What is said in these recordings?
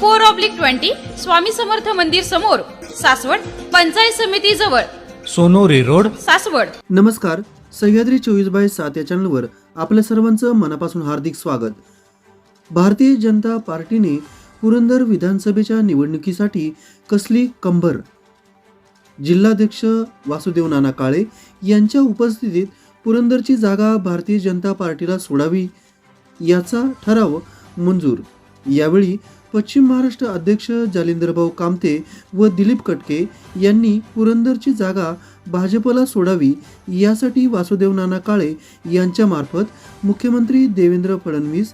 four oblique twenty Swami Samarth मंदिर समोर सासवड पंचायत समिती जवळ. सोनोरी रोड. सासवड. नमस्कार सह्याद्री चोवीस बाय सात या चॅनलवर आपल्या सर्वांचं मनापासून हार्दिक स्वागत. भारतीय जनता पार्टीने पुरंदर विधानसभेच्या निवडणुकीसाठी कसली कंबर? जिल्हाध्यक्ष वासुदेव नाना काळे यांच्या उपस्थितीत पुरंदरची जागा भारतीय जनता पार्टीला सोडावी याचा ठराव मंजूर. यावेळी पश्चिम महाराष्ट्र अध्यक्ष जालिंदरभाऊ कामते व दिलीप कटके यांनी पुरंदरची जागा भाजपला सोडावी यासाठी वासुदेव नाना काळे यांच्यामार्फत मुख्यमंत्री देवेंद्र फडणवीस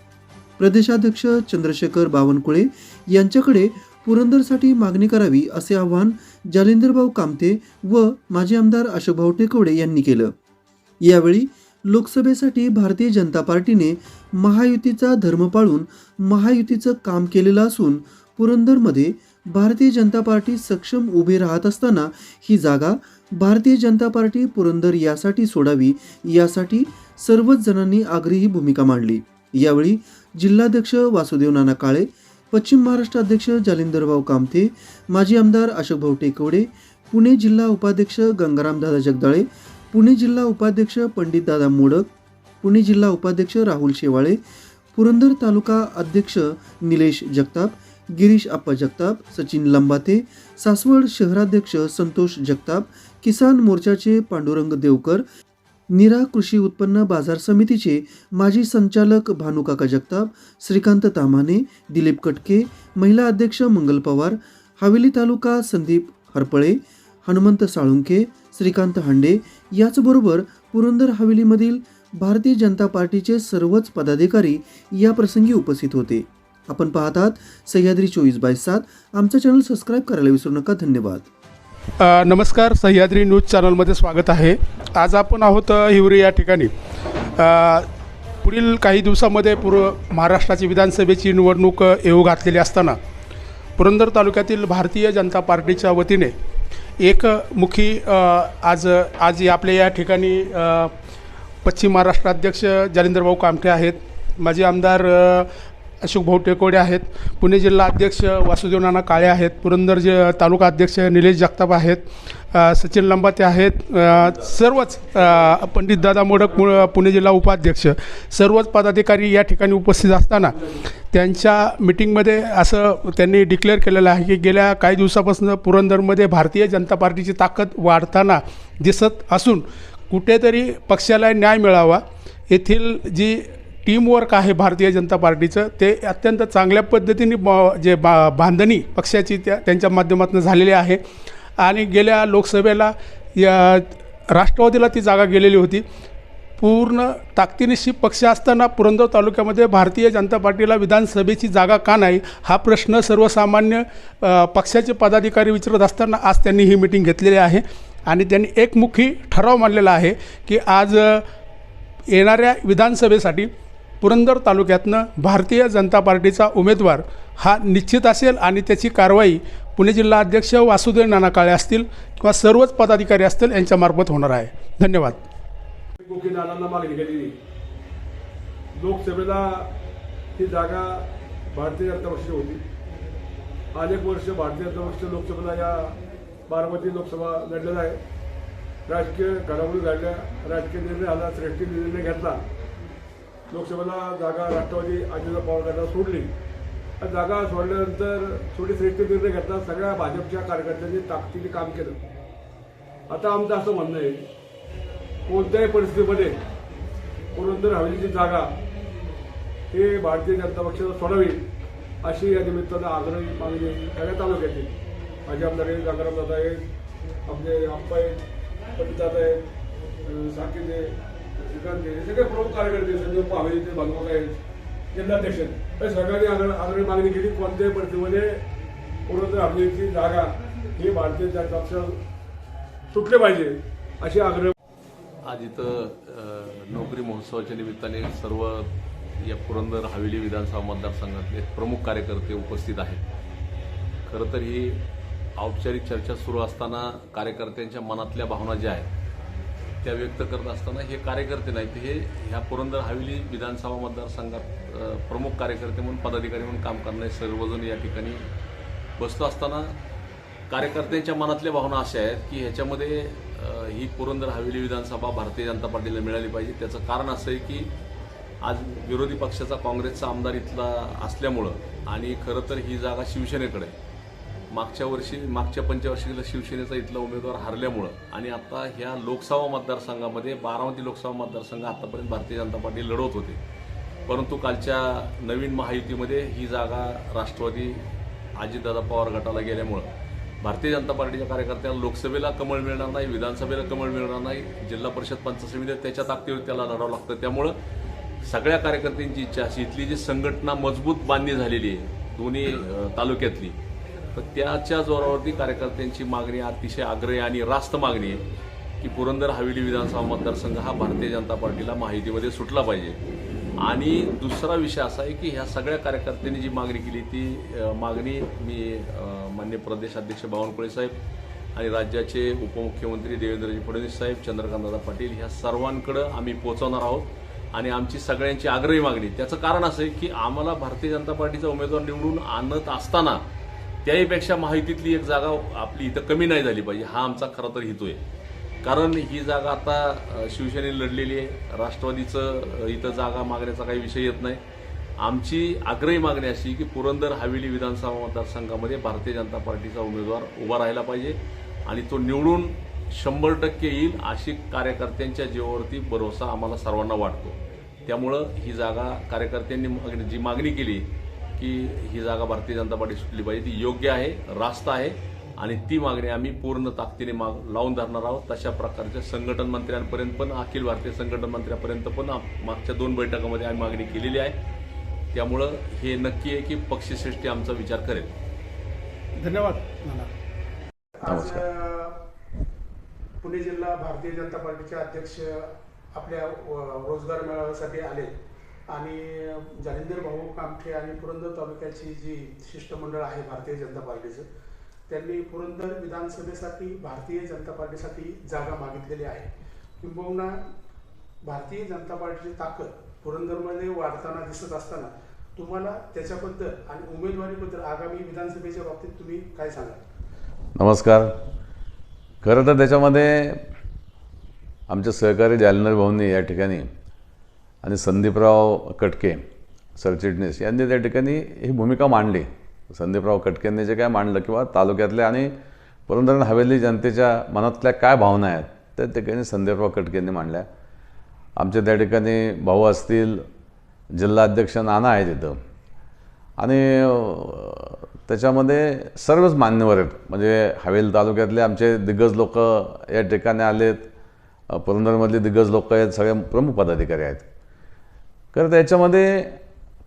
प्रदेशाध्यक्ष चंद्रशेखर बावनकुळे यांच्याकडे पुरंदरसाठी मागणी करावी असे आवाहन जालिंदरभाऊ कामते व माजी आमदार अशोकभाऊ टेकवडे यांनी केलं. यावेळी लोकसभेसाठी भारतीय जनता पार्टीने महायुतीचा धर्म पाळून महायुतीचं काम केलेलं असून पुरंदरमध्ये भारतीय जनता पार्टी सक्षम उभी राहत असताना ही जागा भारतीय जनता पार्टी पुरंदर यासाठी सोडावी यासाठी सर्वच जणांनी आग्रही भूमिका मांडली. यावेळी जिल्हाध्यक्ष वासुदेव नाना काळे पश्चिम महाराष्ट्र अध्यक्ष जालिंदरभाऊ कामते माजी आमदार अशोकभाऊ टेकवडे पुणे जिल्हा उपाध्यक्ष गंगारामदादा जगदाळे पुणे जिल्हा उपाध्यक्ष पंडितदादा मोडक पुणे जिल्हा उपाध्यक्ष राहुल शेवाळे पुरंदर तालुका अध्यक्ष निलेश जगताप गिरीश आप्पा जगताप सचिन लंबाते सासवड शहराध्यक्ष संतोष जगताप किसान मोर्चाचे पांडुरंग देवकर निरा कृषी उत्पन्न बाजार समितीचे माजी संचालक भानुकाका जगताप श्रीकांत तामाने दिलीप कटके महिला अध्यक्ष मंगल पवार हवेली तालुका संदीप हरपळे हनुमंत साळुंके श्रीकांत हांडे याचबरोबर पुरंदर हवेलीमधील भारतीय जनता पार्टीचे सर्वच पदाधिकारी या प्रसंगी उपस्थित होते. आपण पाहतात सह्याद्री चोवीस बाय सात आमचं चॅनल सबस्क्राईब करायला विसरू नका. धन्यवाद. नमस्कार सह्याद्री न्यूज चॅनलमध्ये स्वागत आहे. आज आपण आहोत हिवरी या ठिकाणी. पुढील काही दिवसामध्ये पूर्व महाराष्ट्राची विधानसभेची निवडणूक येऊ घातलेली असताना पुरंदर तालुक्यातील भारतीय जनता पार्टीच्या वतीने एक मुखी आज आज आपल्या या ठिकाणी पश्चिम महाराष्ट्र अध्यक्ष जालिंदरभाऊ कामठे आहेत. माझे आमदार अशोक अशोकभाऊ टेकोडे आहेत. पुणे जिल्हा अध्यक्ष वासुदेव नाना काळे आहेत. पुरंदर जे तालुका अध्यक्ष निलेश जगताप आहेत. सचिन लंबाते आहेत. सर्वच पंडितदादा मोडक मु- पुणे जिल्हा उपाध्यक्ष. सर्वच पदाधिकारी या ठिकाणी उपस्थित असताना त्यांच्या मिटिंगमध्ये असं त्यांनी डिक्लेअर केलेलं आहे की गेल्या काही दिवसापासून पुरंदरमध्ये भारतीय जनता पार्टीची ताकद वाढताना दिसत असून कुठेतरी पक्षाला न्याय मिळावा. येथील जी टीमवर्क आहे भारतीय जनता पार्टीचं ते अत्यंत चांगल्या पद्धतीने ब जे बा बांधणी पक्षाची त्या त्यांच्या माध्यमातून झालेली आहे. आणि गेल्या लोकसभेला या राष्ट्रवादीला ती जागा गेलेली होती. पूर्ण ताकदीनिशी पक्ष असताना पुरंदर तालुक्यामध्ये भारतीय जनता पार्टीला विधानसभेची जागा का नाही हा प्रश्न सर्वसामान्य पक्षाचे पदाधिकारी विचारत असताना आज त्यांनी ही मिटिंग घेतलेली आहे. आणि त्यांनी एकमुखी ठराव मांडलेला आहे की आज येणाऱ्या विधानसभेसाठी पुरंदर तालुक्यातनं भारतीय जनता पार्टीचा उमेदवार हा निश्चित असेल आणि त्याची कारवाई पुणे जिल्हा अध्यक्ष वासुदेव नाना काळे असतील किंवा सर्वच पदाधिकारी असतील यांच्यामार्फत होणार आहे. धन्यवाद. गोखी दादांना मागणी केलेली. लोकसभेला ही जागा भारतीय जनता पक्षाची होती. अनेक वर्ष भारतीय जनता पक्ष लोकसभेला या बारामती लोकसभा लढलेला आहे. राजकीय घडामोडी घडल्या राजकीय निर्णय आला श्रेष्ठी निर्णय घेतला. लोकसभेला जागा राष्ट्रवादी अजित पवार गटाला सोडली. आणि जागा सोडल्यानंतर थोडी श्रेष्ठी निर्णय घेतला. सगळ्या भाजपच्या कार्यकर्त्यांनी ताकदीने काम केलं. आता आमचं असं म्हणणं आहे कोणत्याही परिस्थितीमध्ये पुरंदर हवेलीची जागा हे भारतीय जनता पक्षाला सोडावी अशी या निमित्तानं आग्रही मागणी सगळ्या तालुक्याची माझे आमदार आहेत गंगाराम दादा आहेत आपले आप्पा आहेत पंडितदादा आहेत अं, आहे श्रीकांत आहे हे सगळे प्रमुख कार्यकर्ते संजय पावे ते आहेत जिल्हाध्यक्ष आहेत. हे सगळ्यांनी आग्रह आग्रही मागणी केली कोणत्याही परिस्थितीमध्ये पुरंदर हवेलीची जागा ही भारतीय जनता पक्ष सुटले पाहिजे अशी आग्रह आज इथं नोकरी महोत्सवाच्या निमित्ताने सर्व या पुरंदर हवेली विधानसभा मतदारसंघातले प्रमुख कार्यकर्ते उपस्थित आहेत. खरं तर ही औपचारिक चर्चा सुरू असताना कार्यकर्त्यांच्या मनातल्या भावना ज्या आहेत त्या व्यक्त करत असताना हे कार्यकर्ते नाहीत हे ह्या पुरंदर हवेली विधानसभा मतदारसंघात प्रमुख कार्यकर्ते म्हणून पदाधिकारी म्हणून काम करणारे सर्वजण या ठिकाणी बसतो असताना कार्यकर्त्यांच्या मनातल्या भावना अशा आहेत की ह्याच्यामध्ये ही पुरंदर हवेली विधानसभा भारतीय जनता पार्टीला मिळाली पाहिजे. त्याचं कारण असं आहे की आज विरोधी पक्षाचा काँग्रेसचा आमदार इथला असल्यामुळं आणि खरं तर ही जागा शिवसेनेकडे मागच्या वर्षी मागच्या पंचवार्षिकीला शिवसेनेचा इथला उमेदवार हरल्यामुळं आणि आता ह्या लोकसभा मतदारसंघामध्ये बारामती लोकसभा मतदारसंघ आतापर्यंत भारतीय जनता पार्टी लढवत होते. परंतु कालच्या नवीन महायुतीमध्ये ही जागा राष्ट्रवादी अजितदादा पवार गटाला गेल्यामुळं भारतीय जनता पार्टीच्या कार्यकर्त्यांना लोकसभेला कमळ मिळणार नाही विधानसभेला कमळ मिळणार नाही जिल्हा परिषद पंचायत समितीत त्याच्या ताकदीवर त्याला लढावं लागतं. त्यामुळं सगळ्या कार्यकर्त्यांची इच्छा अशी इथली जी संघटना मजबूत बांधणी झालेली आहे दोन्ही तालुक्यातली तर त्याच्या जोरावरती कार्यकर्त्यांची मागणी अतिशय आग्रही आणि रास्त मागणी आहे की पुरंदर हवेली विधानसभा मतदारसंघ हा भारतीय जनता पार्टीला माहितीमध्ये सुटला पाहिजे. आणि दुसरा विषय असा आहे की ह्या सगळ्या कार्यकर्त्यांनी जी मागणी केली ती मागणी मी मान्य प्रदेशाध्यक्ष बावनकुळे साहेब आणि राज्याचे उपमुख्यमंत्री देवेंद्रजी फडणवीस साहेब चंद्रकांतदादा पाटील ह्या सर्वांकडं आम्ही पोहोचवणार आहोत. आणि आमची सगळ्यांची आग्रही मागणी. त्याचं कारण असं आहे की आम्हाला भारतीय जनता पार्टीचा उमेदवार निवडून आणत असताना त्याहीपेक्षा माहितीतली एक जागा आपली इथं कमी नाही झाली पाहिजे. हा आमचा खरा तर हेतू आहे. कारण ही जागा आता शिवसेने शिवसेनेने लढलेली आहे. राष्ट्रवादीचं इथं जागा मागण्याचा काही विषय येत नाही. आमची आग्रही मागणी अशी की पुरंदर हवेली विधानसभा मतदारसंघामध्ये भारतीय जनता पार्टीचा उमेदवार उभा राहिला पाहिजे आणि तो निवडून शंभर टक्के येईल अशी कार्यकर्त्यांच्या जीवावरती भरोसा आम्हाला सर्वांना वाटतो. त्यामुळं ही जागा कार्यकर्त्यांनी मागणी- जी मागणी केली की ही जागा भारतीय जनता पार्टी सुटली पाहिजे ती योग्य आहे रास्त आहे. आणि ती मागणी आम्ही पूर्ण ताकदीने माग लावून धरणार आहोत. तशा प्रकारच्या संघटन मंत्र्यांपर्यंत पण अखिल भारतीय संघटन मंत्र्यापर्यंत पण मागच्या दोन बैठकामध्ये आम्ही मागणी केलेली आहे. त्यामुळं हे नक्की आहे की पक्षश्रेष्ठी आमचा विचार करेल. धन्यवाद नाना. आज पुणे जिल्हा भारतीय जनता पार्टीचे अध्यक्ष आपल्या रोजगार मेळाव्यासाठी आले. आणि जालिंदर भाऊ कामठे आणि पुरंदर तालुक्याची जी शिष्टमंडळ आहे भारतीय जनता पार्टीचं त्यांनी पुरंदर विधानसभेसाठी भारतीय जनता पार्टीसाठी जागा मागितलेली आहे. किंबहुना भारतीय जनता पार्टीची ताकद पुरंदरमध्ये वाढताना दिसत असताना तुम्हाला त्याच्याबद्दल आणि उमेदवारीबद्दल आगामी विधानसभेच्या बाबतीत तुम्ही काय सांगाल? नमस्कार. खरं तर त्याच्यामध्ये आमचे सहकारी जालनर भाऊंनी या ठिकाणी आणि संदीपराव कटके सरचिटणीस यांनी त्या ठिकाणी ही भूमिका मांडली. संदीपराव कटकेंनी जे काय मांडलं किंवा तालुक्यातल्या आणि पुरंदर आणि हवेली जनतेच्या मनातल्या काय भावना आहेत त्या ठिकाणी संदीपराव कटकेंनी मांडल्या. आमच्या त्या ठिकाणी भाऊ असतील जिल्हाध्यक्ष नाना आहेत तिथं आणि त्याच्यामध्ये सर्वच मान्यवर आहेत. म्हणजे हवेली तालुक्यातले आमचे दिग्गज लोक या ठिकाणी आलेत पुरंदरमधले दिग्गज लोक आहेत सगळे प्रमुख पदाधिकारी आहेत. खरं त्याच्यामध्ये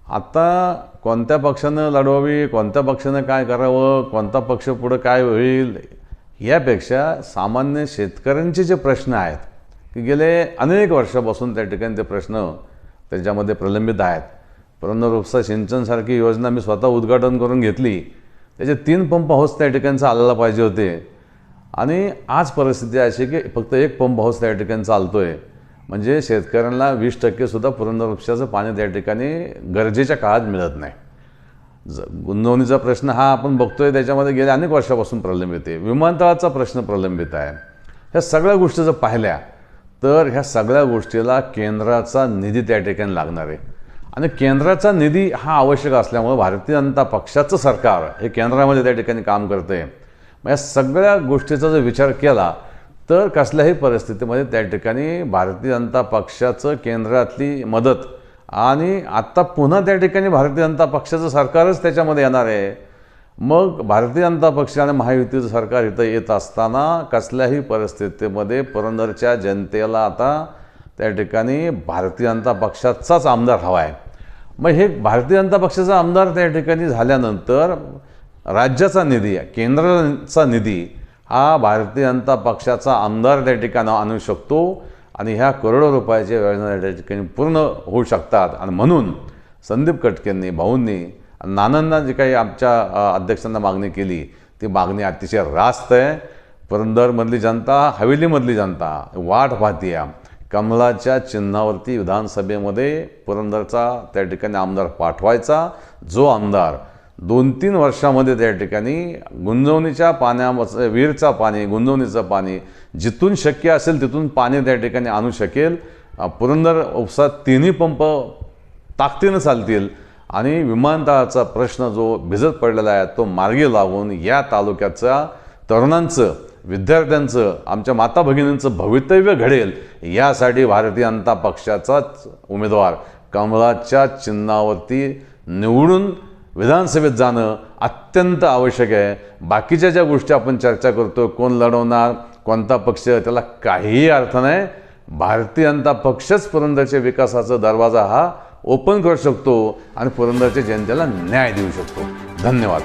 आत्ता कोणत्या पक्षानं लढवावी कोणत्या पक्षानं काय करावं कोणता पक्ष पुढं काय होईल यापेक्षा सामान्य शेतकऱ्यांचे जे प्रश्न आहेत की गेले अनेक वर्षापासून त्या ठिकाणी ते प्रश्न त्याच्यामध्ये प्रलंबित आहेत. पुरंदर सिंचनसारखी योजना मी स्वतः उद्घाटन करून घेतली. त्याचे तीन पंप हाऊस त्या ठिकाणी चालायला पाहिजे होते. आणि आज परिस्थिती अशी की फक्त एक पंप हाऊस त्या ठिकाणी चालतो आहे म्हणजे शेतकऱ्यांना वीस टक्केसुद्धा पुरंदर उपशाचं पाणी त्या ठिकाणी गरजेच्या काळात मिळत नाही. ज गुंतवणुकीचा प्रश्न हा आपण बघतोय त्याच्यामध्ये गेल्या अनेक वर्षापासून प्रलंबित आहे. विमानतळाचा प्रश्न प्रलंबित आहे. ह्या सगळ्या गोष्टी जर पाहिल्या तर ह्या सगळ्या गोष्टीला केंद्राचा निधी त्या ठिकाणी लागणार आहे. आणि केंद्राचा निधी हा आवश्यक असल्यामुळं भारतीय जनता पक्षाचं सरकार हे केंद्रामध्ये त्या ठिकाणी काम करतं आहे मग या सगळ्या गोष्टीचा जर विचार केला तर कसल्याही परिस्थितीमध्ये त्या ठिकाणी भारतीय जनता पक्षाचं केंद्रातली मदत आणि आत्ता पुन्हा त्या ठिकाणी भारतीय जनता पक्षाचं सरकारच त्याच्यामध्ये येणार आहे. मग भारतीय जनता पक्ष आणि महायुतीचं सरकार इथं येत असताना कसल्याही परिस्थितीमध्ये पुरंदरच्या जनतेला आता त्या ठिकाणी भारतीय जनता पक्षाचाच आमदार हवा आहे. मग हे भारतीय जनता पक्षाचा आमदार त्या ठिकाणी झाल्यानंतर राज्याचा निधी केंद्राचा निधी हा भारतीय जनता पक्षाचा आमदार त्या ठिकाणी आणू शकतो आणि ह्या करोडो रुपयाच्या योजना त्या ठिकाणी पूर्ण होऊ शकतात. आणि म्हणून संदीप कटकेंनी भाऊंनी नानांना जी काही आमच्या अध्यक्षांना मागणी केली ती मागणी अतिशय रास्त आहे. पुरंदरमधली जनता हवेलीमधली जनता वाट पाहतीय कमलाच्या चिन्हावरती विधानसभेमध्ये पुरंदरचा त्या ठिकाणी आमदार पाठवायचा. जो आमदार दोन तीन वर्षामध्ये त्या ठिकाणी गुंजवणीच्या पाण्या विहीरचा पाणी गुंजवणीचं पाणी जिथून शक्य असेल तिथून पाणी त्या ठिकाणी आणू शकेल. पुरंदर उपसा तिन्ही पंप ताकदीनं चालतील आणि विमानतळाचा प्रश्न जो भिजत पडलेला आहे तो मार्गी लावून या तालुक्याचा तरुणांचं विद्यार्थ्यांचं आमच्या माता भगिनींचं भवितव्य घडेल यासाठी भारतीय जनता पक्षाचाच उमेदवार कमळाच्या चिन्हावरती निवडून विधानसभेत जाणं अत्यंत आवश्यक आहे. बाकीच्या ज्या गोष्टी आपण चर्चा करतो कोण लढवणार कोणता पक्ष त्याला काहीही अर्थ नाही. भारतीय जनता पक्षच पुरंदरच्या विकासाचा दरवाजा हा ओपन करू शकतो आणि पुरंदरच्या जनतेला न्याय देऊ शकतो. धन्यवाद.